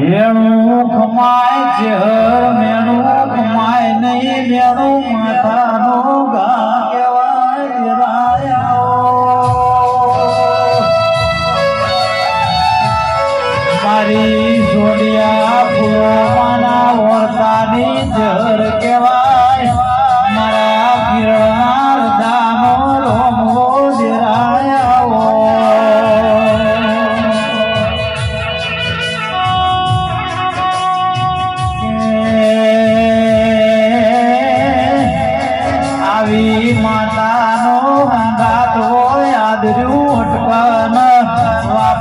વેણું ખમાય ચેહર મેણું ખમાય મારી સોડિયા ફૂલોમાંના ઓરતાની જર કહેવાય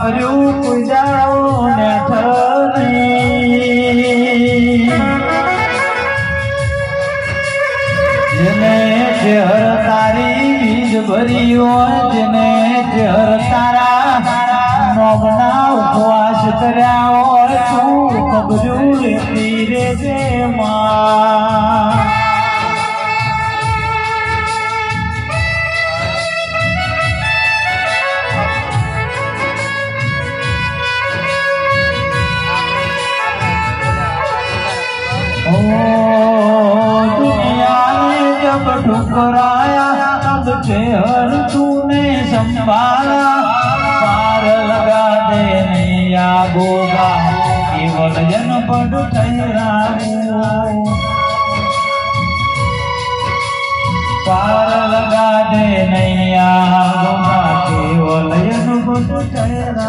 વાપર્યું પૂજાઓ ને જેને ચહેર તારી બીજ ભરી હોય, જેને ચહેર તારા નોમના ઉપવાસ કર્યા હોય, તું કબજું લેતી રેજે ठुकराया तब के हर तूने संभाला पार लगा दे नैया गोगा केवल जन पड पार लगा दे नैया गोगा केवल जन पड ठहरा